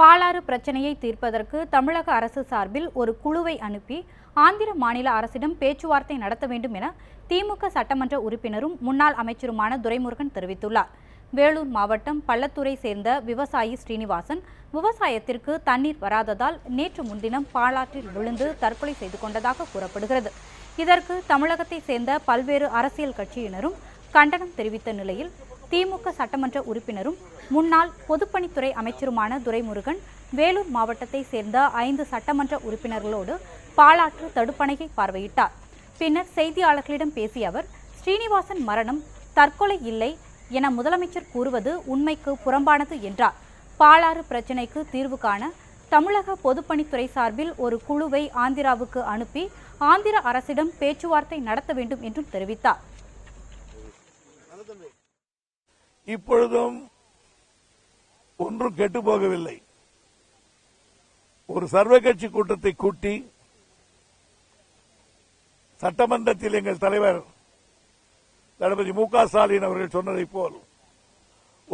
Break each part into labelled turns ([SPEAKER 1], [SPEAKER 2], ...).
[SPEAKER 1] பாலாறு பிரச்சனையை தீர்ப்பதற்கு தமிழக அரசு சார்பில் ஒரு குழுவை அனுப்பி ஆந்திர மாநில அரசிடம் பேச்சுவார்த்தை நடத்த வேண்டும் என திமுக சட்டமன்ற உறுப்பினரும் முன்னாள் அமைச்சருமான துரைமுருகன் தெரிவித்துள்ளார் வேலூர் மாவட்டம் பள்ளத்தூரை சேர்ந்த விவசாயி ஸ்ரீனிவாசன் விவசாயத்திற்கு தண்ணீர் வராததால் நேற்று முன்தினம் பாலாற்றில் விழுந்து தற்கொலை செய்து கொண்டதாக கூறப்படுகிறது இதற்கு தமிழகத்தை சேர்ந்த பல்வேறு அரசியல் கட்சியினரும் கண்டனம் தெரிவித்த நிலையில் திமுக சட்டமன்ற உறுப்பினரும் முன்னாள் பொதுப்பணித்துறை அமைச்சருமான துரைமுருகன் வேலூர் மாவட்டத்தை சேர்ந்த ஐந்து சட்டமன்ற உறுப்பினர்களோடு பாலாற்று தடுப்பணையை பார்வையிட்டார் பின்னர் செய்தியாளர்களிடம் பேசிய அவர் ஸ்ரீனிவாசன் மரணம் தற்கொலை இல்லை என முதலமைச்சர் கூறுவது உண்மைக்கு புறம்பானது என்றார் பாலாறு பிரச்சினைக்கு தீர்வு காண தமிழக பொதுப்பணித்துறை சார்பில் ஒரு குழுவை ஆந்திராவுக்கு அனுப்பி ஆந்திர அரசிடம் பேச்சுவார்த்தை நடத்த வேண்டும் என்றும் தெரிவித்தார்
[SPEAKER 2] இப்பொழுதும் ஒன்றும் கெட்டு போகவில்லை ஒரு சர்வ கட்சி கூட்டத்தை கூட்டி சட்டமன்றத்தில் எங்கள் தலைவர் தளபதி மு க ஸ்டாலின் அவர்கள் சொன்னதைப் போல்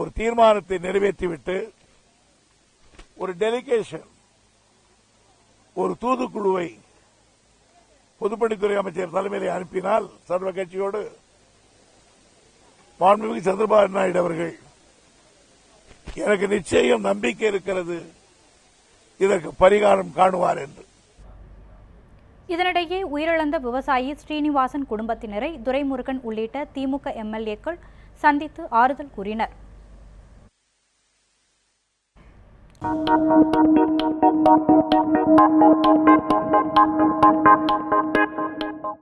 [SPEAKER 2] ஒரு தீர்மானத்தை நிறைவேற்றிவிட்டு ஒரு டெலிகேஷன் ஒரு தூதுக்குழுவை பொதுப்பணித்துறை அமைச்சர் தலைமையிலே அனுப்பினால் சர்வ கட்சியோடு மாண்புமிகு சந்திரபாபு நாயுடு அவர்கள் எனக்கு நிச்சயம் நம்பிக்கை இருக்கிறது இதற்கு பரிகாரம் காணுவார் என்று
[SPEAKER 1] இதனிடையே உயிரிழந்த விவசாயி ஸ்ரீனிவாசன் குடும்பத்தினரை துரைமுருகன் உள்ளிட்ட திமுக எம்எல்ஏக்கள் சந்தித்து ஆறுதல் கூறினர் Thank you.